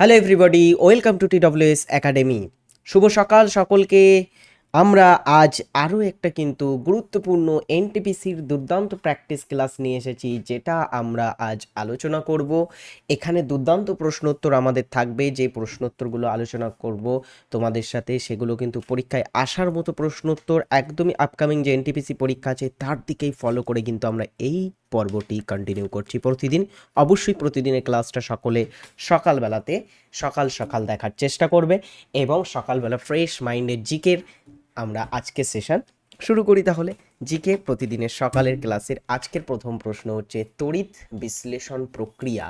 Hello everybody welcome to TWS academy শুভ সকাল সকলকে। আমরা আজ আরও একটা কিন্তু গুরুত্বপূর্ণ এনটিপিসির দুর্দান্ত প্র্যাকটিস ক্লাস নিয়ে এসেছি, যেটা আমরা আজ আলোচনা করব। এখানে দুর্দান্ত প্রশ্নোত্তর আমাদের থাকবে, যে প্রশ্নোত্তরগুলো আলোচনা করব তোমাদের সাথে, সেগুলো কিন্তু পরীক্ষায় আসার মতো প্রশ্নোত্তর, একদমই আপকামিং যে এনটিপিসি পরীক্ষা আছে, তার দিকেই ফলো করে কিন্তু আমরা এই পর্বটি কন্টিনিউ করছি। প্রতিদিন, অবশ্যই প্রতিদিনের ক্লাসটা সকলে সকালবেলাতে, সকাল সকাল দেখার চেষ্টা করবে এবং সকালবেলা ফ্রেশ মাইন্ডের জিকের আমরা আজকে সেশন শুরু করি তাহলে। জিকে প্রতিদিনের সকালের ক্লাসের আজকের প্রথম প্রশ্ন হচ্ছে, তড়িৎ বিশ্লেষণ প্রক্রিয়া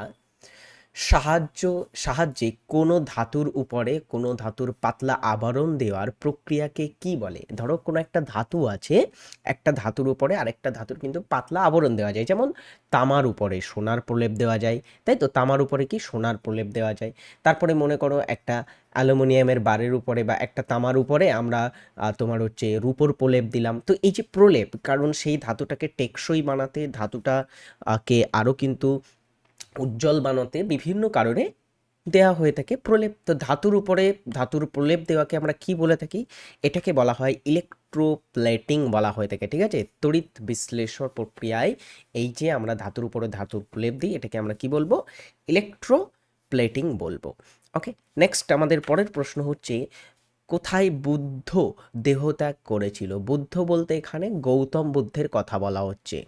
সাহায্য, সাহায্যে কোনো ধাতুর উপরে কোনো ধাতুর পাতলা আবরণ দেওয়ার প্রক্রিয়াকে কি বলে? ধরো কোনো একটা ধাতু আছে, একটা ধাতুর উপরে আরেকটা ধাতুর কিন্তু পাতলা আবরণ দেওয়া যায়। যেমন তামার উপরে সোনার প্রলেপ দেওয়া যায়, তাই তো? তামার উপরে কি সোনার প্রলেপ দেওয়া যায়? তারপরে মনে করো একটা অ্যালুমিনিয়ামের বারের উপরে বা একটা তামার উপরে আমরা তোমার হচ্ছে রূপোর প্রলেপ দিলাম। তো এই যে প্রলেপ, কারণ সেই ধাতুটাকে টেকসই বানাতে, ধাতুটাকে আরও কিন্তু উজ্জ্বল বানাতে বিভিন্ন কারণে দেওয়া হয়ে থাকে। প্রলেপ, তো ধাতুর উপরে, ধাতুর প্রলেপ দেওয়াকে আমরা কি বলে থাকি? এটাকে বলা হয় ইলেকট্রোপ্লেটিং বলা হয়ে থাকে, ঠিক আছে? তড়িৎ বিশ্লেষণ প্রক্রিয়ায় এই যে আমরা ধাতুর উপরে ধাতুর প্রলেপ দিই, এটাকে আমরা কি বলব? ইলেকট্রোপ্লেটিং বলব। ওকে নেক্সট আমাদের পরের প্রশ্ন হচ্ছে, কোথায় বুদ্ধ দেহত্যাগ করেছিল? বুদ্ধ বলতে এখানে গৌতম বুদ্ধের কথা বলা হচ্ছে।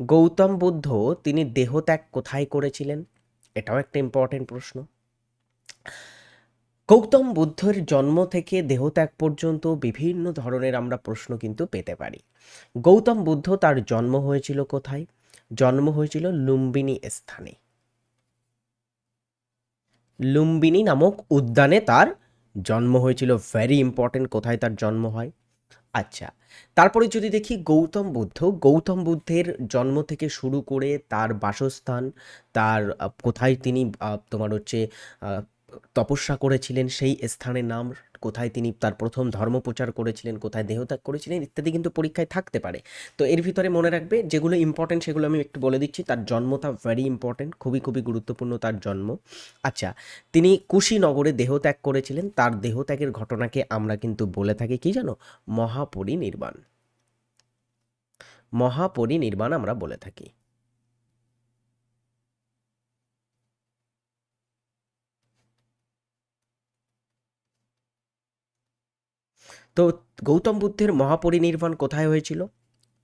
গৌতম বুদ্ধ তিনি দেহত্যাগ কোথায় করেছিলেন? এটাও একটা ইম্পর্টেন্ট প্রশ্ন। গৌতম বুদ্ধের জন্ম থেকে দেহত্যাগ পর্যন্ত বিভিন্ন ধরনের আমরা প্রশ্ন কিন্তু পেতে পারি। গৌতম বুদ্ধ তার জন্ম হয়েছিল কোথায়? জন্ম হয়েছিল লুম্বিনী স্থানে। লুম্বিনী নামক উদ্যানে তার জন্ম হয়েছিল। ভেরি ইম্পর্টেন্ট কোথায় তার জন্ম হয়? আচ্ছা তারপরে যদি দেখি গৌতম বুদ্ধ, গৌতম বুদ্ধের জন্ম থেকে শুরু করে তার বাসস্থান, তার কোথায় তিনি তোমার হচ্ছে তপস্যা করেছিলেন, সেই স্থানের নাম কোথায় তিনি তার প্রথম ধর্ম প্রচার করেছিলেন, কোথায় দেহত্যাগ করেছিলেন, ইত্যাদি কিন্তু পরীক্ষায় থাকতে পারে। তো এর ভিতরে মনে রাখবে, যেগুলো ইম্পর্টেন্ট সেগুলো আমি একটু বলে দিচ্ছি। তার জন্মটা ভেরি ইম্পর্টেন্ট খুবই খুবই গুরুত্বপূর্ণ তার জন্ম। আচ্ছা তিনি কুশীনগরে দেহত্যাগ করেছিলেন। তার দেহত্যাগের ঘটনাকে আমরা কিন্তু বলে থাকি কি জানো? মহাপরিনির্বাণ। মহাপরিনির্বাণ আমরা বলে থাকি। তো গৌতম বুদ্ধের মহাপরিনির্বাণ কোথায় হয়েছিল?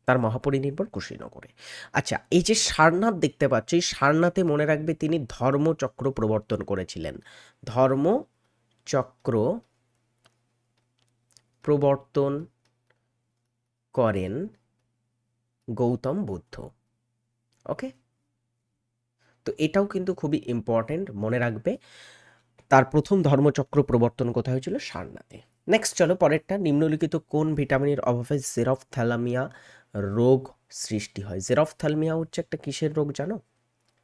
তার মহাপরিনির্বাণ কুশীনগরে। আচ্ছা এই যে সারনাথ দেখতে পাচ্ছ, সারনাথে মনে রাখবে তিনি ধর্মচক্র প্রবর্তন করেছিলেন। ধর্মচক্র প্রবর্তন করেন গৌতম বুদ্ধ। ওকে? তো এটাও কিন্তু খুবই ইম্পর্ট্যান্ট মনে রাখবে। তার প্রথম ধর্মচক্র প্রবর্তন কোথায় হয়েছিল? সারনাথে। নেক্সট চলো পরেরটা। নিম্নলিখিত কোন ভিটামিনের অভাবে জেরফথ্যালামিয়া রোগ সৃষ্টি হয়? জেরফথ্যালমিয়া হচ্ছে একটা কিসের রোগ জানো?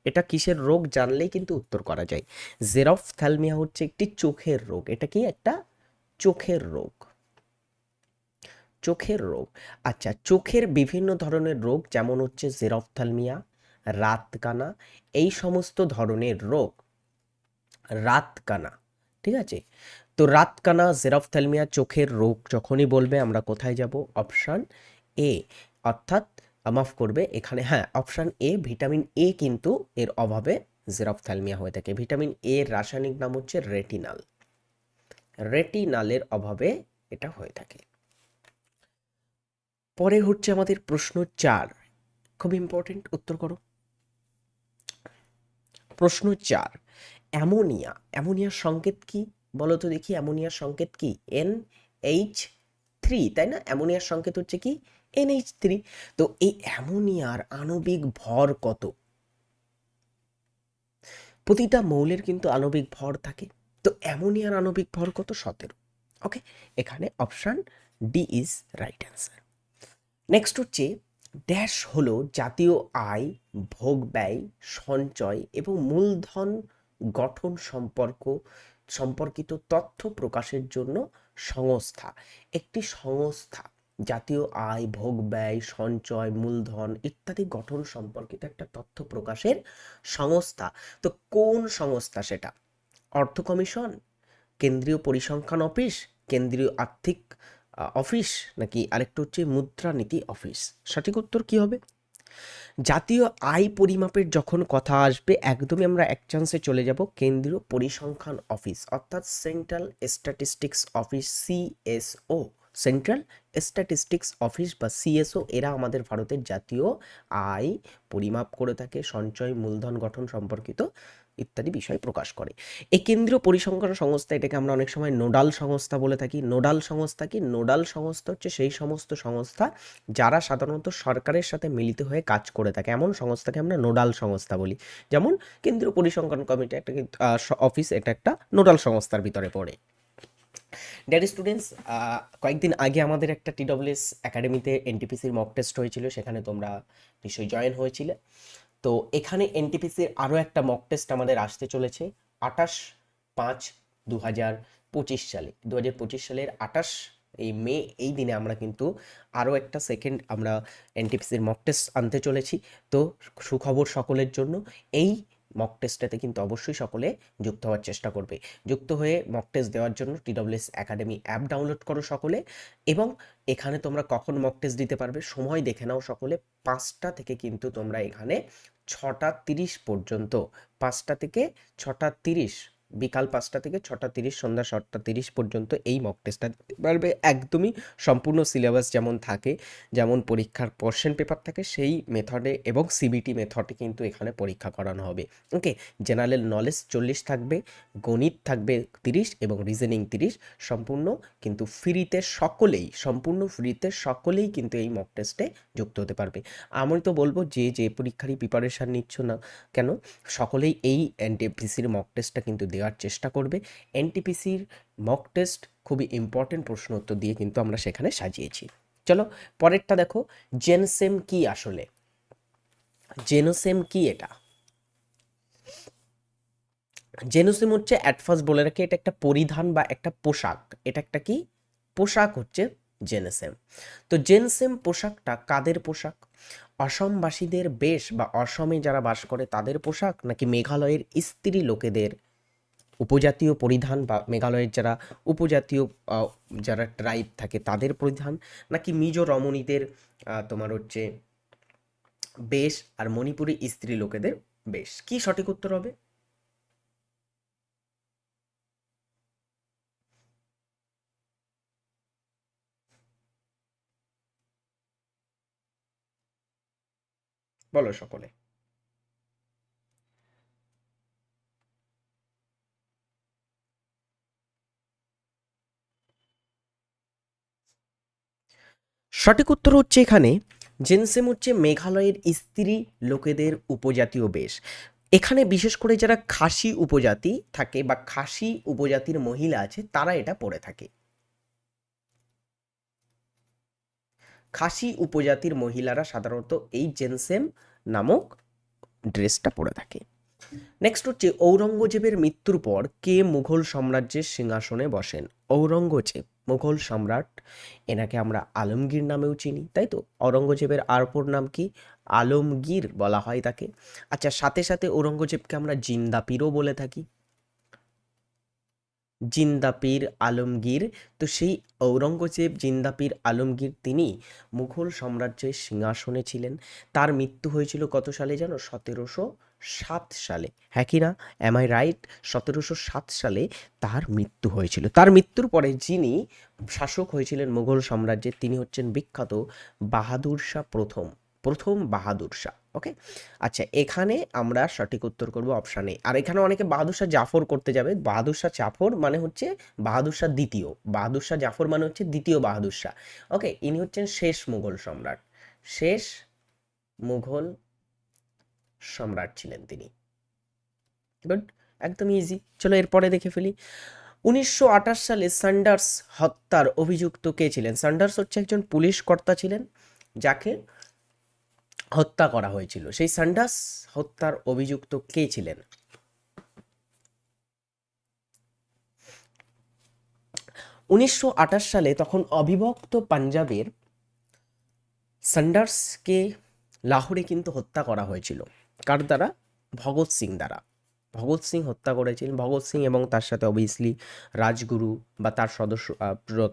এটা কিসের রোগ জানলেই কিন্তু উত্তর করা যায়। জেরফথ্যালমিয়া হচ্ছে একটি চোখের রোগ। এটা কি একটা? চোখের রোগ। চোখের রোগ। আচ্ছা চোখের বিভিন্ন ধরনের রোগ যেমন হচ্ছে জেরফথ্যালমিয়া রাতকানা, এই সমস্ত ধরনের রোগ। রাতকানা, ঠিক আছে? তো রাতকানা জেরফথ্যালমিয়া চোখের রোগ যখনই বলবে আমরা কোথায় যাব? Option A. অর্থাৎ মাফ করবে, এখানে হ্যাঁ অপশান এ, ভিটামিন এ কিন্তু এর অভাবে জেরফথ্যালমিয়া হয়ে থাকে। ভিটামিন এ এর রাসায়নিক নাম হচ্ছে রেটিনাল। রেটিনালের অভাবে এটা হয়ে থাকে। পরে হচ্ছে আমাদের প্রশ্ন চার। খুব ইম্পর্টেন্ট উত্তর করো। প্রশ্ন চার, অ্যামোনিয়া, অ্যামোনিয়ার সংকেত কি? বলো তো দেখি, অ্যামোনিয়ার সংকেত কি? এন এইচ থ্রি, তাই না? অ্যামোনিয়ার সংকেত হচ্ছে কি? N H three. তো এই অ্যামোনিয়ার আণবিক ভর কত? প্রতিটা মৌলের কিন্তু আণবিক ভর থাকে। তো অ্যামোনিয়ার আণবিক ভর কত? সতেরো। ওকে এখানে option D is right answer next হচ্ছে ড্যাশ হলো জাতীয় আয়, ভোগ ব্যয়, সঞ্চয় এবং মূলধন গঠন সম্পর্ক। সম্পর্কিত তথ্য প্রকাশের জন্য সংস্থা। একটি সংস্থা, জাতীয় আয়, ভোগ, ব্যয়, সঞ্চয়, মূলধন ইত্যাদি গঠন সম্পর্কিত একটা তথ্য প্রকাশের সংস্থা। তো কোন সংস্থা সেটা? অর্থ কমিশন, কেন্দ্রীয় পরিসংখ্যান অফিস, কেন্দ্রীয় আর্থিক অফিস নাকি আরেকটা হচ্ছে মুদ্রানীতি অফিস? সঠিক উত্তর কি হবে? জাতীয় আয় পরিমাপের যখন কথা আসবে, একদমই আমরা এক চান্সে চলে যাব কেন্দ্রীয় পরিসংখ্যান অফিস, অর্থাৎ central statistics office CSO central statistics office বা সিএসও এরা আমাদের ভারতের জাতীয় আয় পরিমাপ করে থাকে, সঞ্চয়, মূলধন গঠন সম্পর্কিত ইত্যাদি বিষয় প্রকাশ করে। এই কেন্দ্রীয় পরিসংখ্যান সংস্থা, এটাকে আমরা অনেক সময় নোডাল সংস্থা বলে থাকি। নোডাল সংস্থা কি? নোডাল সংস্থা হচ্ছে সেই সমস্ত সংস্থা যারা সাধারণত সরকারের সাথে মিলিত হয়ে কাজ করে থাকে। এমন সংস্থাকে আমরা নোডাল সংস্থা বলি। যেমন কেন্দ্রীয় পরিসংখ্যান কমিটি একটা অফিস, এটা একটা নোডাল সংস্থার ভিতরে পড়ে। ডেয়ার স্টুডেন্টস কয়েকদিন আগে আমাদের একটা টিডব্লিউএস একাডেমিতে এনটিপিসির মক টেস্ট হয়েছিল, সেখানে তোমরা নিশ্চয়ই জয়েন হয়েছিলে। তো এখানে এনটিপিসির আরও একটা মক টেস্ট আমাদের আসতে চলেছে, আঠাশ পাঁচ দু হাজার পঁচিশ সালে। দু হাজার পঁচিশ সালের আঠাশ এই মে, এই দিনে আমরা কিন্তু আরও একটা সেকেন্ড আমরা এনটিপিসির মক টেস্ট আনতে চলেছি। তো সুখবর সকলের জন্য, এই মক টেস্টটাতে কিন্তু অবশ্যই সকলে যুক্ত হওয়ার চেষ্টা করবে। যুক্ত হয়ে মক টেস্ট দেওয়ার জন্য টিডব্লিউএস একাডেমি অ্যাপ ডাউনলোড করো সকলে এবং এখানে তোমরা কখন মক টেস্ট দিতে পারবে সময় দেখে নাও সকলে। পাঁচটা থেকে কিন্তু তোমরা এখানে ছটা তিরিশ পর্যন্ত, পাঁচটা থেকে ছটা তিরিশ বিকাল পাঁচটা থেকে ছটা তিরিশ, সন্ধ্যা সাতটা তিরিশ পর্যন্ত এই মক টেস্টটা দিতে পারবে। একদমই সম্পূর্ণ সিলেবাস যেমন থাকে, যেমন পরীক্ষার কোশ্চেন পেপার থাকে, সেই মেথডে এবং সিবিটি মেথডে কিন্তু এখানে পরীক্ষা করানো হবে। ওকে জেনারেল নলেজ চল্লিশ থাকবে, গণিত থাকবে তিরিশ এবং রিজনিং তিরিশ। সম্পূর্ণ কিন্তু ফ্রিতে সকলেই, সম্পূর্ণ ফ্রিতে সকলেই কিন্তু এই মক টেস্টে যুক্ত হতে পারবে। আমি তো বলব যে যে পরীক্ষারই প্রিপারেশান নিচ্ছ না কেন, সকলেই এই এনটিপিসির মক টেস্টটা কিন্তু দেওয়ার চেষ্টা করবে। এনটিপিসির মক টেস্ট খুবই ইম্পর্টেন্ট প্রশ্ন উত্তর দিয়ে কিন্তু আমরা সেখানে সাজিয়েছি। চলো, পরেরটা দেখো জেনসেম কি আসলে? জেনোসেম কি এটা? জেনোসেম হচ্ছে অ্যাট বলে রাখি, এটা একটা পরিধান বা একটা পোশাক। এটা একটা কি? পোশাক হচ্ছে জেনেসেম তো জেনসেম পোশাকটা কাদের পোশাক? অসমবাসীদের বেশ বা অসমে যারা বাস করে তাদের পোশাক নাকি মেঘালয়ের স্ত্রী লোকেদের উপজাতীয় পরিধান বা মেঘালয়ের যারা উপজাতীয় যারা ট্রাইব থাকে তাদের পরিধান, নাকি মিজো রমণীদের তোমার হচ্ছে বেশ আর মণিপুরি স্ত্রী লোকেদের বেশ? কি সঠিক উত্তর হবে? বলো সকলে। সঠিক উত্তর হচ্ছে এখানে জেনসেম হচ্ছে মেঘালয়ের স্ত্রী লোকেদের উপজাতীয় বেশ। এখানে বিশেষ করে যারা খাসি উপজাতি থাকে বা খাসি উপজাতির মহিলা আছে, তারা এটা পরে থাকে। খাসি উপজাতির মহিলারা সাধারণত এই জেনসেম নামক ড্রেসটা পরে থাকে। নেক্সট হচ্ছে ঔরঙ্গজেবের মৃত্যুর পর কে মুঘল সাম্রাজ্যের সিংহাসনে বসেন? ঔরঙ্গজেব। মুঘল সম্রাট, এনাকে আমরা আলমগীর নামেও চিনি, তাই তো? ঔরঙ্গজেবের আরপর নাম কি? আলমগীর বলা হয় তাকে। আচ্ছা সাথে সাথে ঔরঙ্গজেবকে আমরা জিন্দাপিরও বলে থাকি। জিন্দাপির আলমগীর, তো সেই ঔরঙ্গজেব, জিন্দাপির আলমগীর তিনি মুঘল সাম্রাজ্যের সিংহাসনে ছিলেন। তার মৃত্যু হয়েছিল কত সালে জানো? সতেরোশো সাত সালে। হ্যাঁ কি না? অ্যাম আই রাইট সতেরোশো সাত সালে তার মৃত্যু হয়েছিল। তার মৃত্যুর পরে যিনি শাসক হয়েছিলেন মুঘল সাম্রাজ্যের তিনি হচ্ছেন বিখ্যাত বাহাদুর শাহ প্রথম। প্রথম বাহাদুর শাহ ওকে আচ্ছা এখানে আমরা সঠিক উত্তর করব অপশান আর এখানে অনেকে বাহাদুর শাহ জাফর করতে যাবে। বাহাদুর শাহ জাফর মানে হচ্ছে বাহাদুর শাহ দ্বিতীয়। বাহাদুর শাহ জাফর মানে হচ্ছে দ্বিতীয় বাহাদুর শাহ ওকে ইনি হচ্ছেন শেষ মুঘল সম্রাট। শেষ মুঘল সম্রাট ছিলেন তিনি। গুড একদম ইজি চলো এরপরে দেখে ফেলি। উনিশশো আঠাশ সালে সান্ডার্স হত্যার অভিযুক্ত কে ছিলেন? সান্ডার্স হচ্ছে একজন পুলিশ কর্তা ছিলেন, যাকে হত্যা করা হয়েছিল। সেই সান্ডার্স হত্যার অভিযুক্ত কে ছিলেন? উনিশশো আঠাশ সালে তখন অবিভক্ত পাঞ্জাবের সান্ডার্সকে লাহোরে কিন্তু হত্যা করা হয়েছিল। কার দ্বারা? ভগৎ সিং দ্বারা। ভগৎ সিং হত্যা করেছিলেন ভগৎ সিং এবং তার সাথে অবভিয়াসলি রাজগুরু বা তার সদস্য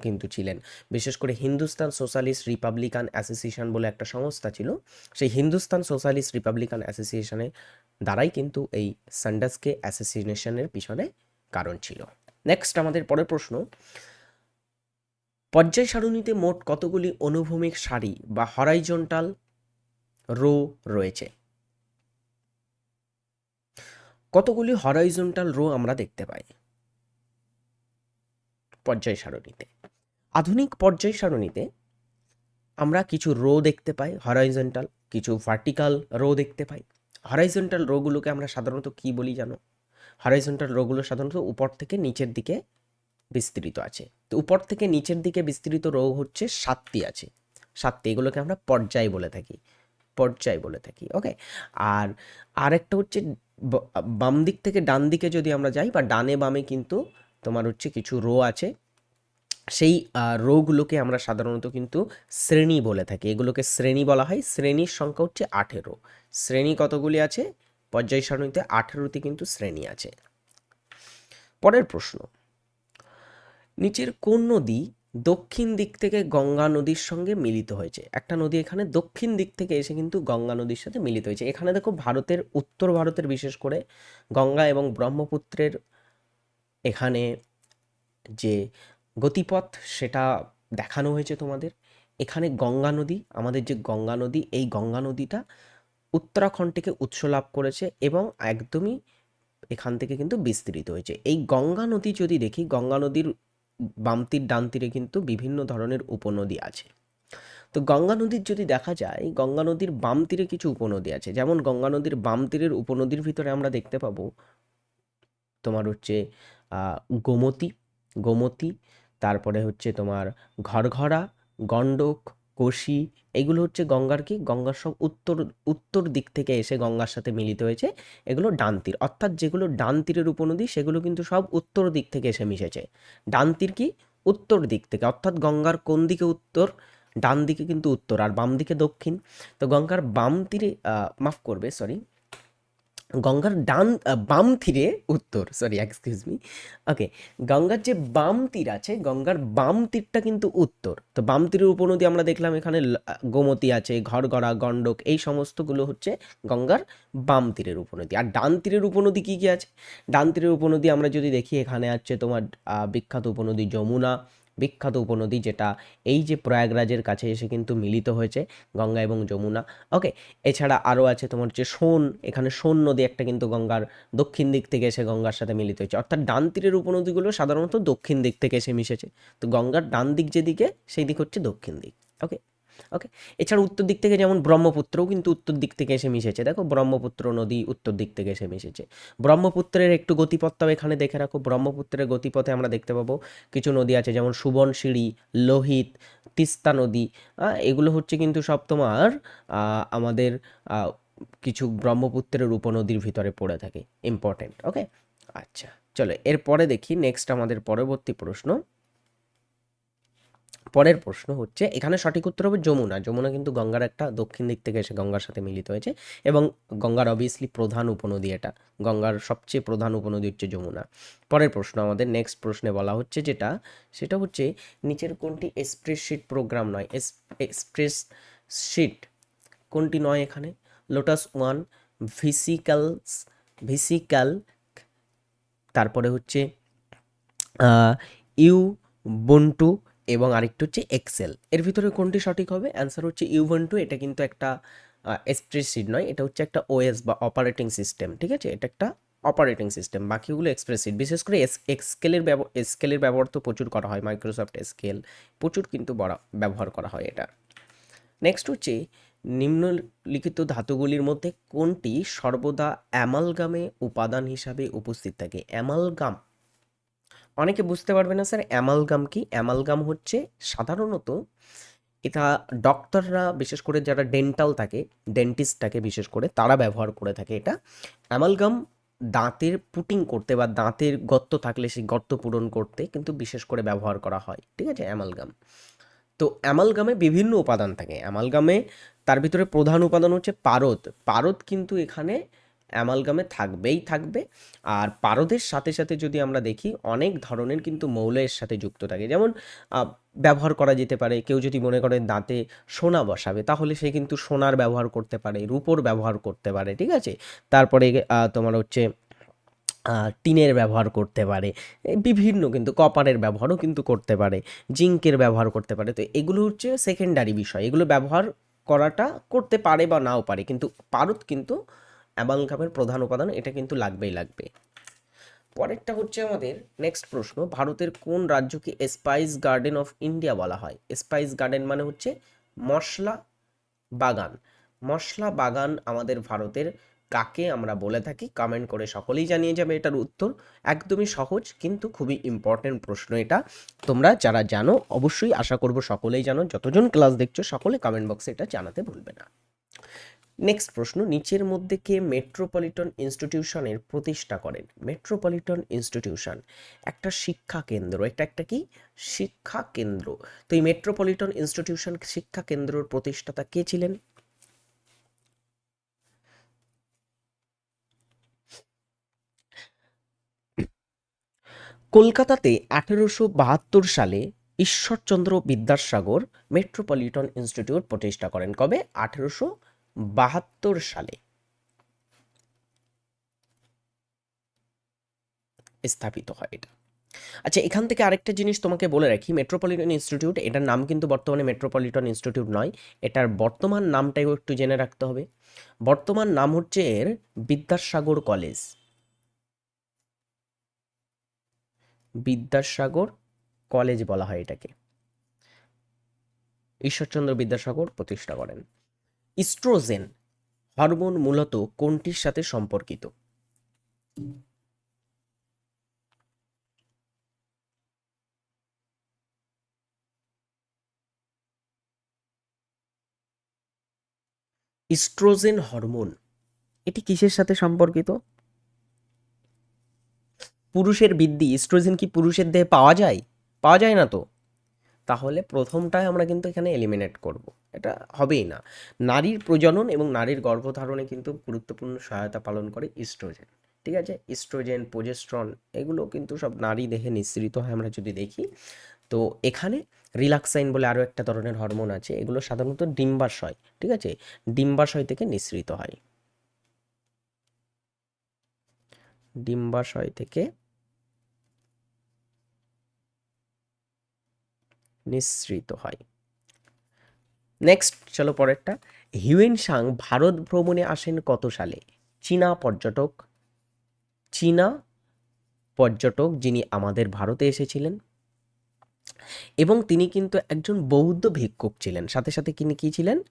কিন্তু ছিলেন। বিশেষ করে হিন্দুস্তান সোশ্যালিস্ট রিপাবলিকান অ্যাসোসিয়েশন বলে একটা সংস্থা ছিল। সেই হিন্দুস্তান সোশ্যালিস্ট রিপাবলিকান অ্যাসোসিয়েশনের দ্বারাই কিন্তু এই সান্ডার্সকে অ্যাসোসিয়েশনের পিছনে কারণ ছিল। নেক্সট আমাদের পরের প্রশ্ন। পর্যায় সারণীতে মোট কতগুলি অনুভূমিক সারি বা হরাইজন্টাল রো রয়েছে? কতগুলি হরাইজন্টাল রো আমরা দেখতে পাই? পর্যায় সারণীতে। আধুনিক পর্যায় সারণীতে আমরা কিছু রো দেখতে পাই হরাইজন্টাল কিছু ভার্টিক্যাল রো দেখতে পাই। হরাইজন্টাল রোগুলোকে আমরা সাধারণত কি বলি জানো? হরাইজন্টাল রোগুলো সাধারণত উপর থেকে নিচের দিকে বিস্তৃত আছে। তো উপর থেকে নিচের দিকে বিস্তৃত রো হচ্ছে সাতটি আছে। সাতটি এগুলোকে আমরা পর্যায় বলে থাকি। পর্যায় বলে থাকি ওকে আর আরেকটা হচ্ছে বাম দিক থেকে ডান দিকে যদি আমরা যাই, বা ডানে বামে কিন্তু তোমার হচ্ছে কিছু রো আছে। সেই রোগুলোকে আমরা সাধারণত কিন্তু শ্রেণি বলে থাকি। এগুলোকে শ্রেণি বলা হয়। শ্রেণির সংখ্যা হচ্ছে আঠেরো। শ্রেণি কতগুলি আছে? পর্যায় সারণীতে আঠেরোটি কিন্তু শ্রেণি আছে। পরের প্রশ্ন। নিচের কোন নদী দক্ষিণ দিক থেকে গঙ্গা নদীর সঙ্গে মিলিত হয়েছে। একটা নদী এখানে দক্ষিণ দিক থেকে এসে কিন্তু গঙ্গা নদীর সাথে মিলিত হয়েছে। এখানে দেখো ভারতের, উত্তর ভারতের বিশেষ করে গঙ্গা এবং ব্রহ্মপুত্রের এখানে যে গতিপথ সেটা দেখানো হয়েছে তোমাদের। এখানে গঙ্গা নদী, আমাদের যে গঙ্গা নদী, এই গঙ্গা নদীটা উত্তরাখণ্ড থেকে উৎস লাভ করেছে এবং একদমই এখান থেকে কিন্তু বিস্তৃত হয়েছে। এই গঙ্গা নদী যদি দেখি, গঙ্গা নদীর বাম তীর, ডান তীরে কিন্তু বিভিন্ন ধরনের উপনদী আছে। তো গঙ্গা নদীর যদি দেখা যায়, গঙ্গা নদীর বাম তীরে কিছু উপনদী আছে। যেমন গঙ্গা নদীর বাম তীরের উপনদীর ভিতরে আমরা দেখতে পাবো তোমার হচ্ছে গোমতী গোমতী, তারপরে হচ্ছে তোমার ঘরঘরা, গণ্ডক কোশি, এগুলো হচ্ছে গঙ্গার কি? গঙ্গার সব উত্তর উত্তর দিক থেকে এসে গঙ্গার সাথে মিলিত হয়েছে। এগুলো ডান তীর অর্থাৎ যেগুলো ডান তীরের উপনদী, সেগুলো কিন্তু সব উত্তর দিক থেকে এসে মিশেছে। ডান তীর কি? উত্তর দিক থেকে। অর্থাৎ গঙ্গার কোন দিকে উত্তর? ডান দিকে কিন্তু উত্তর। আর বাম দিকে দক্ষিণ। তো গঙ্গার বাম তীরে মাফ করবে সরি গঙ্গার ডান বাম তীরে, উত্তর সরি এক্সকিউজ মি ওকে গঙ্গার যে বাম তীর আছে, গঙ্গার বাম তীরটা কিন্তু উত্তর। তো বাম তীরের উপনদী আমরা দেখলাম, এখানে গোমতী আছে, ঘরগড়া, গণ্ডক, এই সমস্তগুলো হচ্ছে গঙ্গার বাম তীরের উপনদী আর ডান তীরের উপনদী কী কী আছে? ডান তীরের উপনদী আমরা যদি দেখি, এখানে আছে তোমার বিখ্যাত উপনদী যমুনা বিখ্যাত উপনদী যেটা এই যে প্রয়াগরাজের কাছে এসে কিন্তু মিলিত হয়েছে, গঙ্গা এবং যমুনা। ওকে, এছাড়া আরও আছে তোমার হচ্ছে সোন, এখানে সোন নদী একটা কিন্তু গঙ্গার দক্ষিণ দিক থেকে এসে গঙ্গার সাথে মিলিত হয়েছে। অর্থাৎ ডান তীরের উপনদীগুলো সাধারণত দক্ষিণ দিক থেকে এসে মিশেছে। তো গঙ্গার ডান দিক যেদিকে, সেই দিক হচ্ছে দক্ষিণ দিক। ওকে ওকে এছাড়া উত্তর দিক থেকে যেমন ব্রহ্মপুত্রও কিন্তু উত্তর দিক থেকে এসে মিশেছে। দেখো, ব্রহ্মপুত্র নদী উত্তর দিক থেকে এসে মিশেছে। ব্রহ্মপুত্রের একটু গতিপথটাও এখানে দেখে রাখো। ব্রহ্মপুত্রের গতিপথে আমরা দেখতে পাবো কিছু নদী আছে, যেমন সুবর্ণশিরি লোহিত, তিস্তা নদী। এগুলো হচ্ছে কিন্তু সব তোমার আমাদের কিছু ব্রহ্মপুত্রের উপনদীর ভিতরে পড়ে থাকে। ইম্পর্টেন্ট ওকে আচ্ছা চলো, এরপরে দেখি নেক্সট আমাদের পরবর্তী প্রশ্ন। পরের প্রশ্ন হচ্ছে, এখানে সঠিক উত্তর হবে যমুনা। যমুনা কিন্তু গঙ্গার একটা দক্ষিণ দিক থেকে এসে গঙ্গার সাথে মিলিত হয়েছে এবং গঙ্গার অবভিয়াসলি প্রধান উপনদী এটা। গঙ্গার সবচেয়ে প্রধান উপনদী হচ্ছে যমুনা। পরের প্রশ্ন আমাদের নেক্সট প্রশ্নে বলা হচ্ছে যেটা, সেটা হচ্ছে নিচের কোনটি স্প্রেডশিট প্রোগ্রাম নয়? এক্সপ্রেস শিট কোনটি নয় এখানে? লোটাস ওয়ান ভিসিক্যালস ভিসিক্যাল তারপরে হচ্ছে ইউ বন্টু এবং আরেকটি হচ্ছে এক্সেল এর ভিতরে কোনটি সঠিক হবে? অ্যান্সার হচ্ছে ইউ বন্টু এটা কিন্তু একটা এক্সপ্রেসিড নয়, এটা হচ্ছে একটা ওএস বা অপারেটিং সিস্টেম ঠিক আছে? এটা একটা অপারেটিং সিস্টেম বাকিগুলো এক্সপ্রেসিড বিশেষ করে এস এক্সকেলের স্কেলের ব্যবহার তো প্রচুর করা হয় মাইক্রোসফট স্কেল প্রচুর কিন্তু বড়- ব্যবহার করা হয় এটা। নেক্সট হচ্ছে নিম্নলিখিত ধাতুগুলির মধ্যে কোনটি সর্বদা অ্যামালগামে উপাদান হিসাবে উপস্থিত থাকে? অ্যামালগাম অনেকে বুঝতে পারবে না, স্যার, অ্যামালগাম কি? অ্যামালগাম হচ্ছে সাধারণত এটা ডক্টররা, বিশেষ করে যারা ডেন্টাল থাকে ডেন্টিস্ট থাকে বিশেষ করে, তারা ব্যবহার করে থাকে এটা। অ্যামালগাম দাঁতের পুটিং করতে বা দাঁতের গর্ত থাকলে সেই গর্ত পূরণ করতে কিন্তু বিশেষ করে ব্যবহার করা হয়, ঠিক আছে, অ্যামালগাম। তো অ্যামালগামে বিভিন্ন উপাদান থাকে। অ্যামালগামে তার ভিতরে প্রধান উপাদান হচ্ছে পারদ। পারদ কিন্তু এখানে অ্যামালগামে থাকবেই থাকবে। আর পারদের সাথে সাথে যদি আমরা দেখি, অনেক ধরনের কিন্তু মৌলের সাথে যুক্ত থাকে। যেমন ব্যবহার করা যেতে পারে, কেউ যদি মনে করে দাঁতে সোনা বসাবে, তাহলে সে কিন্তু সোনার ব্যবহার করতে পারে, রূপোর ব্যবহার করতে পারে, ঠিক আছে? তারপরে তোমার হচ্ছে টিনের ব্যবহার করতে পারে বিভিন্ন কিন্তু কপারের ব্যবহারও কিন্তু করতে পারে, জিঙ্কের ব্যবহার করতে পারে। তো এগুলো হচ্ছে সেকেন্ডারি বিষয়। এগুলো ব্যবহার করাটা করতে পারে বা নাও পারে, কিন্তু পারদ কিন্তু অ্যামালগামের প্রধান উপাদান এটা কিন্তু লাগবেই লাগবে। পরেরটা হচ্ছে আমাদের নেক্সট প্রশ্ন, ভারতের কোন রাজ্যকে স্পাইস গার্ডেন অফ ইন্ডিয়া বলা হয়? স্পাইস গার্ডেন মানে হচ্ছে মশলা বাগান। মশলা বাগান আমাদের ভারতের কাকে আমরা বলে থাকি? কমেন্ট করে সকলেই জানিয়ে যাবে এটার উত্তর। একদমই সহজ, কিন্তু খুবই ইম্পর্টেন্ট প্রশ্ন এটা। তোমরা যারা জানো, অবশ্যই আশা করব সকলেই জানো। যতজন ক্লাস দেখছ, সকলে কমেন্ট বক্সে এটা জানাতে ভুলবে না। নেক্সট প্রশ্ন, নিচের মধ্যে কে মেট্রোপলিটন ইনস্টিটিউশনের প্রতিষ্ঠা করেন? মেট্রোপলিটন ইনস্টিটিউশন একটা শিক্ষা কেন্দ্র, এটা একটা কি? শিক্ষা কেন্দ্র। তো এই মেট্রোপলিটন ইনস্টিটিউশন শিক্ষা কেন্দ্রর প্রতিষ্ঠাতা কে ছিলেন? কলকাতাতে আঠেরোশো বাহাত্তর সালে ঈশ্বরচন্দ্র বিদ্যাসাগর মেট্রোপলিটন ইনস্টিটিউট প্রতিষ্ঠা করেন। কবে? আঠেরোশো বাহাত্তর সালে স্থাপিত হয় এটা। আচ্ছা এখান থেকে আরেকটা জিনিস তোমাকে বলে রাখি মেট্রোপলিটন ইনস্টিটিউট এটার নাম কিন্তু বর্তমানে মেট্রোপলিটন ইনস্টিটিউট নয়, এটার বর্তমান নামটাও একটু জেনে রাখতে হবে। বর্তমান নাম হচ্ছে এর বিদ্যাসাগর কলেজ। বিদ্যাসাগর কলেজ বলা হয় এটাকে। ঈশ্বরচন্দ্র বিদ্যাসাগর প্রতিষ্ঠা করেন। ইস্ট্রোজেন হরমোন মূলত কোনটির সাথে সম্পর্কিত? ইস্ট্রোজেন হরমোন, এটি কিসের সাথে সম্পর্কিত? পুরুষের বৃদ্ধি, ইস্ট্রোজেন কি পুরুষের দেহে পাওয়া যায়? পাওয়া যায় না তো? তাহলে প্রথমটায় আমরা কিন্তু এখানে এলিমিনেট করব। এটা হবেই না। নারীর প্রজনন এবং নারীর গর্ভধারণে কিন্তু গুরুত্বপূর্ণ সহায়তা পালন করে ইস্ট্রোজেন ঠিক আছে? ইস্ট্রোজেন প্রোজেস্ট্রন এগুলো কিন্তু সব নারী দেহে নিঃসৃত হয় আমরা যদি দেখি। তো এখানে রিল্যাক্সাইন বলে আরও একটা ধরনের হরমোন আছে, এগুলো সাধারণত ডিম্বাশয়, ঠিক আছে? ডিম্বাশয় থেকে নিঃসৃত হয়। ডিম্বাশয় থেকে নিঃসৃত হয়। নেক্সট চলো পরেরটা। হিউয়েন সাং ভারত ভ্রমণে আসেন কত সালে? চীনা পর্যটক। চীনা পর্যটক যিনি আমাদের ভারতে এসেছিলেন। এবং তিনি কিন্তু একজন বৌদ্ধ ভিক্ষুক ছিলেন। সাথে সাথে তিনি কি ছিলেন?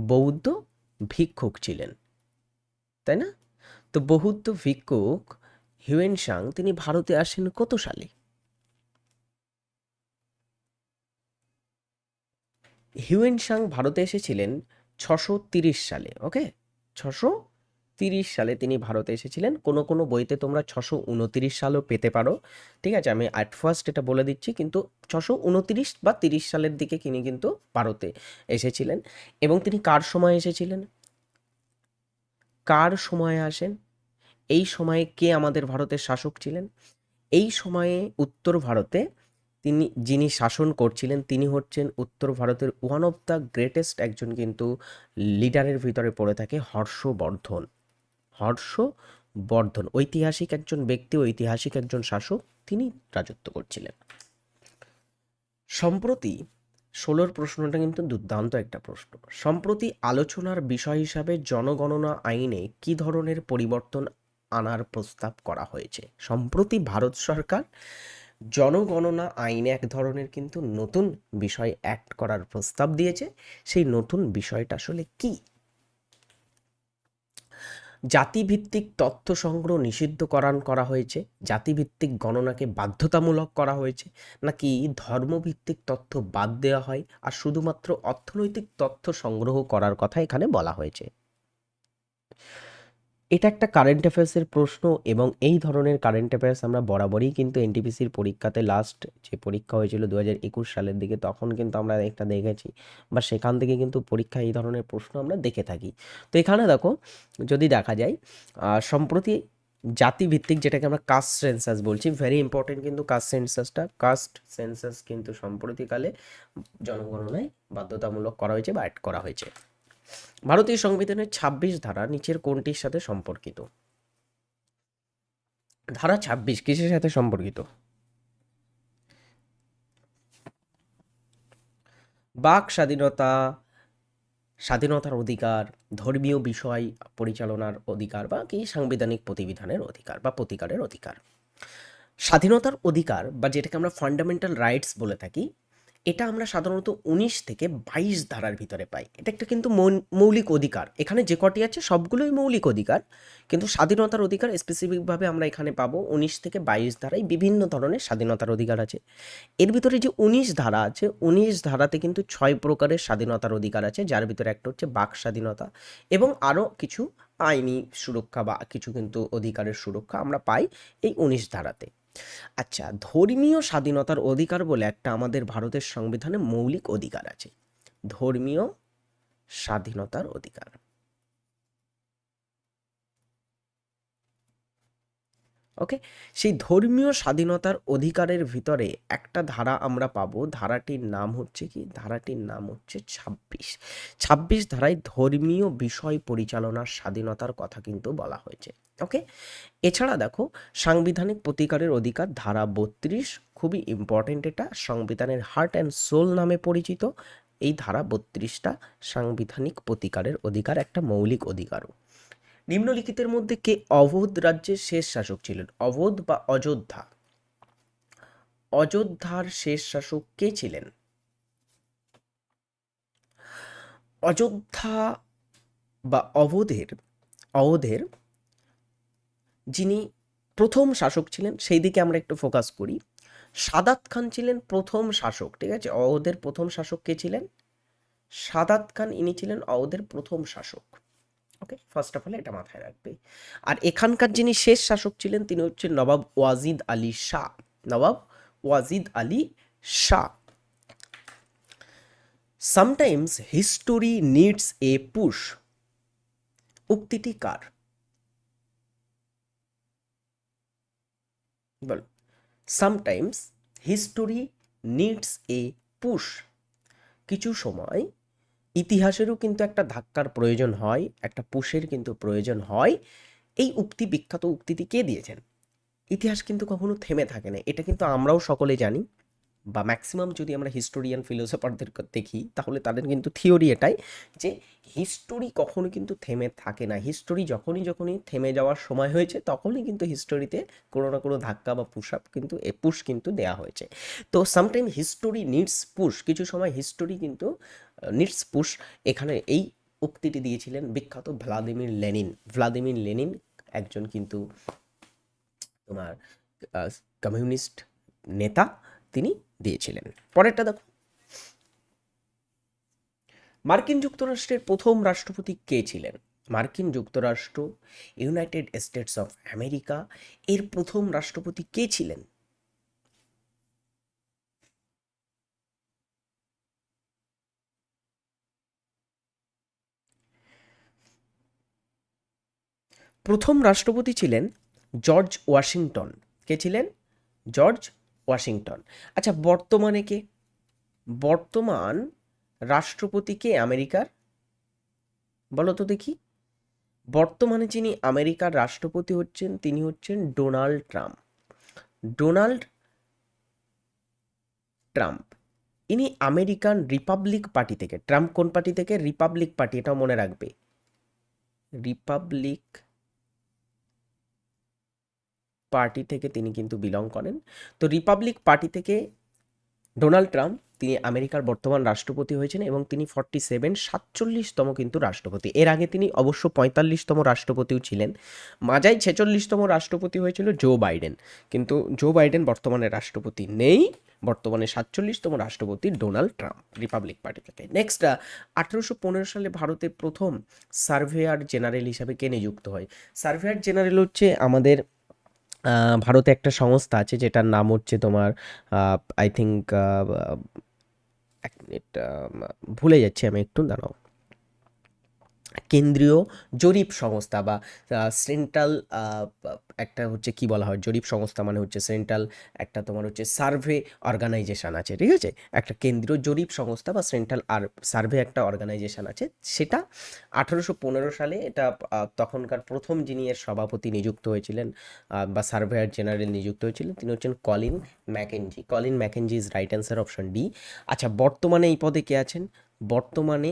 বৌদ্ধ ভিক্ষুক ছিলেন। তাই না? তো বৌদ্ধ ভিক্ষুক হিউয়েন সাং তিনি ভারতে আসেন কত সালে? হিউয়েন সাং ভারতে এসেছিলেন ছশো তিরিশ সালে ওকে ছশো তিরিশ সালে তিনি ভারতে এসেছিলেন। কোনো কোনো বইতে তোমরা ছশো উনতিরিশ সালও পেতে পারো, ঠিক আছে? আমি অ্যাট ফার্স্ট এটা বলে দিচ্ছি, কিন্তু ছশো উনতিরিশ বা তিরিশ সালের দিকে তিনি কিন্তু ভারতে এসেছিলেন। এবং তিনি কার সময় এসেছিলেন? কার সময়ে আসেন? এই সময়ে কে আমাদের ভারতের শাসক ছিলেন? এই সময়ে উত্তর ভারতে তিনি, যিনি শাসন করছিলেন, তিনি হচ্ছেন উত্তর ভারতের ওয়ান অফ দ্য গ্রেটেস্ট একজন কিন্তু লিডারের ভিতরে পড়ে থাকে হর্ষবর্ধন। হর্ষবর্ধন, ঐতিহাসিক একজন ব্যক্তি, ঐতিহাসিক একজন শাসক, তিনি রাজত্ব করছিলেন। সম্প্রতি, ষোলোর প্রশ্নটা কিন্তু দুর্দান্ত একটা প্রশ্ন। সম্প্রতি আলোচনার বিষয় হিসাবে জনগণনা আইনে কি ধরনের পরিবর্তন আনার প্রস্তাব করা হয়েছে? সম্প্রতি ভারত সরকার জনগণনা আইনে এক ধরনের কিন্তু নতুন বিষয় অ্যাক্ট করার প্রস্তাব দিয়েছে। সেই নতুন বিষয়টা আসলে কি? জাতিভিত্তিক তথ্য সংগ্রহ নিষিদ্ধকরণ করা হয়েছে। জাতিভিত্তিক গণনাকে বাধ্যতামূলক করা হয়েছে। নাকি ধর্মভিত্তিক তথ্য বাদ দেওয়া হয় আর শুধুমাত্র অর্থনৈতিক তথ্য সংগ্রহ করার কথা এখানে বলা হয়েছে। এটা একটা কারেন্ট অ্যাফেয়ার্সের প্রশ্ন এবং এই ধরনের কারেন্ট অ্যাফেয়ার্স আমরা বরাবরই কিন্তু এনটিপিসির পরীক্ষাতে লাস্ট যে পরীক্ষা হয়েছিল দু হাজার একুশ সালের দিকে তখন কিন্তু আমরা একটা দেখেছি বা সেখান থেকে কিন্তু পরীক্ষা এই ধরনের প্রশ্ন আমরা দেখে থাকি। তো এখানে দেখো, যদি দেখা যায় সম্প্রতি জাতিভিত্তিক যেটাকে আমরা কাস্ট সেন্সাস বলছি ভেরি ইম্পর্টেন্ট কিন্তু কাস্ট সেন্সাসটা কাস্ট সেন্সাস কিন্তু সম্প্রতিকালে জনগণনায় বাধ্যতামূলক করা হয়েছে বা অ্যাড করা হয়েছে। ভারতীয় সংবিধানের ২৬ ধারা নিচের কোনটির সাথে সম্পর্কিত? ধারা ২৬ কিসের সাথে সম্পর্কিত? বাক স্বাধীনতা, স্বাধীনতার অধিকার, ধর্মীয় বিষয় পরিচালনার অধিকার বা কি সাংবিধানিক প্রতিবিধানের অধিকার বা প্রতিকারের অধিকার। স্বাধীনতার অধিকার বা যেটাকে আমরা ফান্ডামেন্টাল রাইটস বলে থাকি এটা আমরা সাধারণত উনিশ থেকে বাইশ ধারার ভিতরে পাই। এটা একটা কিন্তু মৌলিক অধিকার। এখানে যে কটি আছে, সবগুলোই মৌলিক অধিকার। কিন্তু স্বাধীনতার অধিকার স্পেসিফিকভাবে আমরা এখানে পাবো উনিশ থেকে বাইশ ধারায় বিভিন্ন ধরনের স্বাধীনতার অধিকার আছে। এর ভিতরে যে উনিশ ধারা আছে, উনিশ ধারাতে কিন্তু ছয় প্রকারের স্বাধীনতার অধিকার আছে। যার ভিতরে একটা হচ্ছে বাক স্বাধীনতা এবং আরও কিছু আইনি সুরক্ষা বা কিছু কিন্তু অধিকারের সুরক্ষা আমরা পাই এই উনিশ ধারাতে। আচ্ছা ধর্মীয় স্বাধীনতার অধিকার বলে একটা আমাদের ভারতের সংবিধানে মৌলিক অধিকার আছে। ধর্মীয় স্বাধীনতার অধিকার। ওকে সেই ধর্মীয় স্বাধীনতার অধিকারের ভিতরে একটা ধারা আমরা পাবো। ধারাটির নাম হচ্ছে কি? ধারাটির নাম হচ্ছে ছাব্বিশ। ছাব্বিশ ধারায় ধর্মীয় বিষয় পরিচালনার স্বাধীনতার কথা কিন্তু বলা হয়েছে। ওকে এছাড়া দেখো, সাংবিধানিক প্রতিকারের অধিকার ধারা বত্রিশ, খুবই ইম্পর্টেন্ট এটা। সংবিধানের হার্ট অ্যান্ড সোল নামে পরিচিত। এই ধারা বত্রিশটা সাংবিধানিক প্রতিকারের অধিকার, একটা মৌলিক অধিকারও। নিম্নলিখিতের মধ্যে কে অবধ রাজ্যের শেষ শাসক ছিলেন? অবধ বা অযোধ্যা? অযোধ্যার শেষ শাসক কে ছিলেন? অযোধ্যা বা অবধের অবধের যিনি প্রথম শাসক ছিলেন, সেই দিকে আমরা একটু ফোকাস করি। সাদাত খান ছিলেন প্রথম শাসক, ঠিক আছে? অওধের প্রথম শাসক কে ছিলেন? সাদাত খান, ইনি ছিলেন অওধের প্রথম শাসক। ওকে ফার্স্ট অফ অল এটা মাথায় রাখবে। আর এখানকার যিনি শেষ শাসক ছিলেন, তিনি হচ্ছেন Nawab Wajid Ali Shah. Nawab Wajid Ali Shah. Sometimes history needs a push উক্তিটি কার? বলো। Sometimes history needs a push কিছু সময় ইতিহাসেরও কিন্তু একটা ধাক্কার প্রয়োজন হয়, একটা পুষের কিন্তু প্রয়োজন হয়। এই উক্তি, বিখ্যাত উক্তিটি কে দিয়েছেন? ইতিহাস কিন্তু কখনো থেমে থাকে না, এটা কিন্তু আমরাও সকলে জানি। বা ম্যাক্সিমাম যদি আমরা হিস্টোরিয়ান ফিলোসফারদের দেখি, তাহলে তাদের কিন্তু থিওরি এটাই যে হিস্টোরি কখনো কিন্তু থেমে থাকে না। হিস্টোরি যখনই যখনই থেমে যাওয়ার সময় হয়েছে, তখনই কিন্তু হিস্টোরিতে কোনো না কোনো ধাক্কা বা পুশ আপ কিন্তু, এ পুশ কিন্তু দেওয়া হয়েছে। তো সামটাইম হিস্টোরি নিডস পুশ কিছু সময় হিস্টোরি কিন্তু নিডস পুশ এখানে এই উক্তিটি দিয়েছিলেন বিখ্যাত ভ্লাদিমির লেনিন। ভ্লাদিমির লেনিন একজন কিন্তু তোমার কমিউনিস্ট নেতা। তিনি দিয়েছিলেন। পরেরটা দেখো। মার্কিন যুক্তরাষ্ট্রের প্রথম রাষ্ট্রপতি কে ছিলেন? মার্কিন যুক্তরাষ্ট্র, ইউনাইটেড স্টেটস অফ আমেরিকা, এর প্রথম রাষ্ট্রপতি কে ছিলেন? প্রথম রাষ্ট্রপতি ছিলেন জর্জ ওয়াশিংটন। কে ছিলেন? George Washington. আচ্ছা বর্তমানে কে? বর্তমান রাষ্ট্রপতি কে আমেরিকার? বলো তো দেখি। বর্তমানে যিনি আমেরিকার রাষ্ট্রপতি হচ্ছেন, তিনি হচ্ছেন ডোনাল্ড ট্রাম্প। ডোনাল্ড ট্রাম্প, ইনি আমেরিকান রিপাবলিক পার্টি থেকে, ট্রাম্প কোন পার্টি থেকে? রিপাবলিক পার্টি, এটাও মনে রাখবে। রিপাবলিক পার্টি থেকে তিনি কিন্তু বিলং করেন। তো রিপাবলিক পার্টি থেকে ডোনাল্ড ট্রাম্প তিনি আমেরিকার বর্তমান রাষ্ট্রপতি হয়েছেন এবং তিনি ফর্টি সেভেন সাতচল্লিশতম কিন্তু রাষ্ট্রপতি। এর আগে তিনি অবশ্য পঁয়তাল্লিশতম রাষ্ট্রপতিও ছিলেন। মাজায় ছেচল্লিশতম রাষ্ট্রপতি হয়েছিল জো বাইডেন কিন্তু জো বাইডেন বর্তমানে রাষ্ট্রপতি নেই। বর্তমানে সাতচল্লিশতম রাষ্ট্রপতি ডোনাল্ড ট্রাম্প রিপাবলিক পার্টি থেকে। নেক্সট আঠেরোশো পনেরো সালে ভারতে প্রথম সার্ভেয়ার জেনারেল হিসাবে কে নিযুক্ত হয়? সার্ভেয়ার জেনারেল হচ্ছে আমাদের ভারতে একটা সংস্থা আছে যেটার নাম হচ্ছে তোমার আই থিঙ্ক এক মিনিট ভুলে যাচ্ছি আমি একটু, দাঁড়াও। কেন্দ্রীয় জরিপ সংস্থা বা সেন্ট্রাল একটা হচ্ছে কি বলা হয়? জরিপ সংস্থা মানে হচ্ছে সেন্ট্রাল একটা তোমার হচ্ছে সার্ভে অর্গানাইজেশন আছে, ঠিক আছে? একটা কেন্দ্রীয় জরিপ সংস্থা বা সেন্ট্রাল আর সার্ভে একটা অর্গানাইজেশন আছে। সেটা আঠারোশো পনেরো সালে এটা তখনকার প্রথম যিনি এর সভাপতি নিযুক্ত হয়েছিলেন বা সার্ভেয়ার জেনারেল নিযুক্ত হয়েছিলেন, তিনি হচ্ছেন Colin Mackenzie. Colin Mackenzie is right answer option D আচ্ছা বর্তমানে এই পদে কে আছেন? বর্তমানে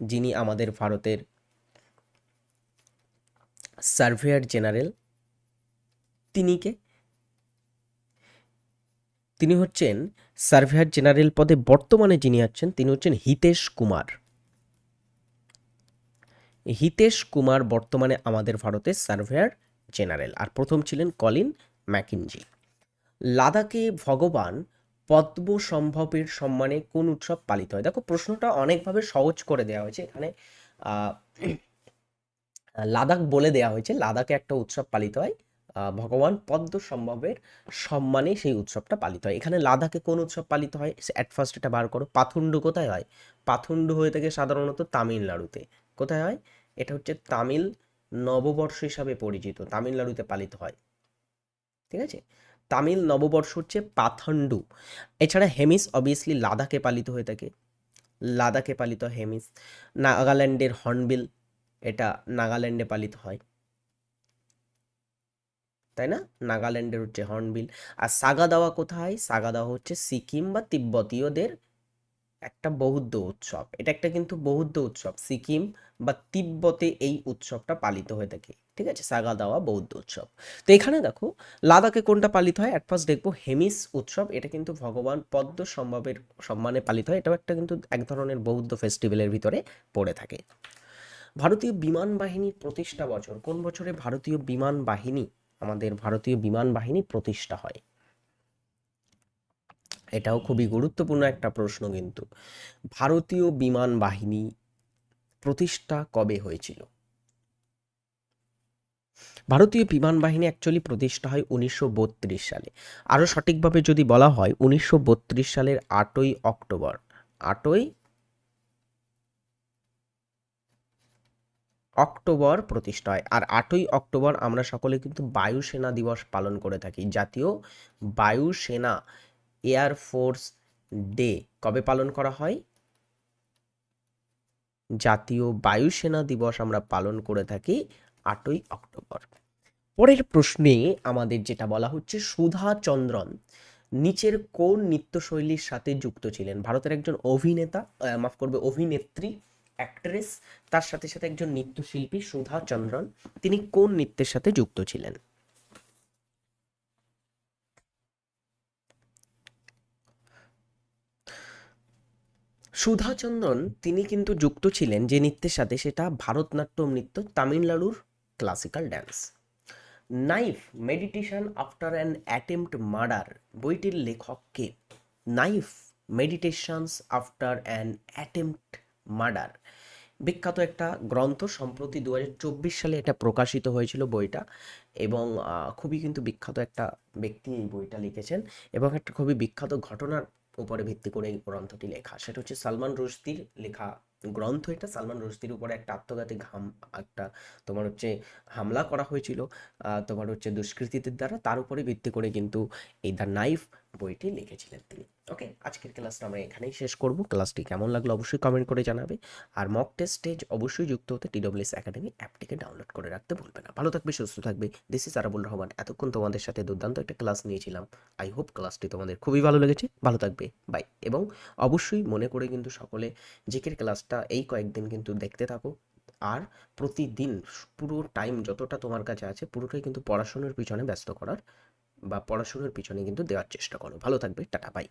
যিনি আমাদের ভারতের সার্ভেয়ার জেনারেল তিনি কে তিনি হচ্ছেন সার্ভেয়ার জেনারেল পদে বর্তমানে যিনি আছেন, তিনি হচ্ছেন হিতেশ কুমার। হিতেশ কুমার বর্তমানে আমাদের ভারতের সার্ভেয়ার জেনারেল। আর প্রথম ছিলেন কলিন ম্যাকিনজি। লাদাখে ভগবান পদ্ম সম্ভবের সম্মানে কোন উৎসব পালিত হয়? দেখো, প্রশ্নটা অনেকভাবে সহজ করে দেওয়া হয়েছে। এখানে লাদাখ বলে দেওয়া হয়েছে, লাদাখে একটা উৎসব পালিত হয়। ভগবান পদ্ম সম্ভবের সম্মানে সেই উৎসবটা পালিত হয়। এখানে লাদাখে কোন উৎসব পালিত হয়? অ্যাট ফার্স্ট এটা বার করো। পাথুন্ডু কোথায় হয়? পাথুন্ডু হয়ে থাকে সাধারণত তামিলনাড়ুতে। কোথায় হয়? এটা হচ্ছে তামিল নববর্ষ হিসাবে পরিচিত। তামিলনাড়ুতে পালিত হয়। ঠিক আছে? তামিল নববর্ষ হচ্ছে পাথান্ডু এছাড়া হেমিস অবভিয়াসলি লাদাখে পালিত হয়ে থাকে। লাদাখে পালিত হেমিস, নাগাল্যান্ডের হর্নবিল, এটা নাগাল্যান্ডে পালিত হয়। তাই না? নাগাল্যান্ডের হচ্ছে হর্নবিল। আর সাগাদাওয়া কোথায়? সাগাদাওয়া হচ্ছে সিকিম বা তিব্বতীয়দের একটা বৌদ্ধ উৎসব। এটা একটা কিন্তু বৌদ্ধ উৎসব। সিকিম বা তিব্বতে এই উৎসবটা পালিত হয়ে থাকে। ঠিক আছে? সাগাদাওয়া বৌদ্ধ উৎসব। তো এখানে দেখো, লাদাখে কোনটা পালিত হয়? অ্যাট ফার্স্ট দেখব হেমিস উৎসব। এটা কিন্তু ভগবান পদ্ম সম্ভবের সম্মানে পালিত হয়। এটাও একটা কিন্তু এক ধরনের বৌদ্ধ ফেস্টিভ্যালের ভিতরে পড়ে থাকে। ভারতীয় বিমান বাহিনীর প্রতিষ্ঠা বছর। কোন বছরে ভারতীয় বিমান বাহিনী, আমাদের ভারতীয় বিমান বাহিনী প্রতিষ্ঠা হয়? এটাও খুবই গুরুত্বপূর্ণ একটা প্রশ্ন কিন্তু। ভারতীয় বিমান বাহিনী প্রতিষ্ঠা কবে হয়েছিল? ভারতীয় বিমান বাহিনী অ্যাকচুয়ালি প্রতিষ্ঠা হয় উনিশশো বত্রিশ সালে। আরও সঠিকভাবে যদি বলা হয়, উনিশশো বত্রিশ সালের আটই অক্টোবর আটই অক্টোবর প্রতিষ্ঠা হয়। আর আটই অক্টোবর আমরা সকলে কিন্তু বায়ুসেনা দিবস পালন করে থাকি। জাতীয় বায়ুসেনা এয়ার ফোর্স ডে কবে পালন করা হয়? জাতীয় বায়ুসেনা দিবস আমরা পালন করে থাকি আটই অক্টোবর। পরের প্রশ্নে আমাদের যেটা বলা হচ্ছে সুধা চন্দ্রন, নিচের কোন নৃত্যশৈলীর সাথে যুক্ত ছিলেন? ভারতের একজন অভিনেতা মাফ করবে, অভিনেত্রী অ্যাক্ট্রেস তার সাথে সাথে একজন নৃত্যশিল্পী সুধা চন্দ্রন, তিনি কোন নৃত্যের সাথে যুক্ত ছিলেন? সুধাচন্দন তিনি কিন্তু যুক্ত ছিলেন যে নৃত্যের সাথে সেটা ভারতনাট্যম নৃত্য, তামিলনাড়ুর classical dance knife, meditation after an attempt murder, বইটির লেখককে knife, meditations after an attempt murder. বিখ্যাত একটা গ্রন্থ সম্প্রতি দু হাজার চব্বিশ সালে এটা প্রকাশিত হয়েছিল বইটা এবং খুবই কিন্তু বিখ্যাত একটা ব্যক্তি এই বইটা লিখেছেন এবং একটা খুবই বিখ্যাত ঘটনার উপরে ভিত্তি করে এই গ্রন্থটি লেখা। সেটা হচ্ছে সালমান রুশদির লেখা গ্রন্থ। এটা সালমান রুশদির উপরে একটা আত্মঘাতী ঘাম, একটা তোমার হচ্ছে হামলা করা হয়েছিল তোমার হচ্ছে দুষ্কৃতীদের দ্বারা। তার উপরে ভিত্তি করে কিন্তু এই দ্য নাইফ বইটি লিখেছিলেন তিনি। ওকে আজকের ক্লাসটা আমরা এখানেই শেষ করব। ক্লাসটি কেমন লাগল অবশ্যই কমেন্ট করে জানাবে। আর মক টেস্ট অবশ্যই যুক্ত হতে টিডব্লিউএস একাডেমি অ্যাপটিকে ডাউনলোড করে রাখতে ভুলবে না। ভালো থাকবে, সুস্থ থাকবে। দিস ইজ আরাবুল রহমান এতক্ষণ তোমাদের সাথে দুর্দান্ত একটা ক্লাস নিয়েছিলাম। আই হোপ ক্লাসটি তোমাদের খুবই ভালো লেগেছে। ভালো থাকবে। বাই এবং অবশ্যই মনে করে কিন্তু সকলে জিকের ক্লাসটা এই কয়েকদিন কিন্তু দেখতে থাকো। আর প্রতিদিন পুরো টাইম যতটা তোমার কাছে আছে, পুরোটাই কিন্তু পড়াশোনার পিছনে ব্যস্ত করার বা পড়াশুনোর পিছনে কিন্তু দেওয়ার চেষ্টা করো। ভালো থাকবে টাটা বাই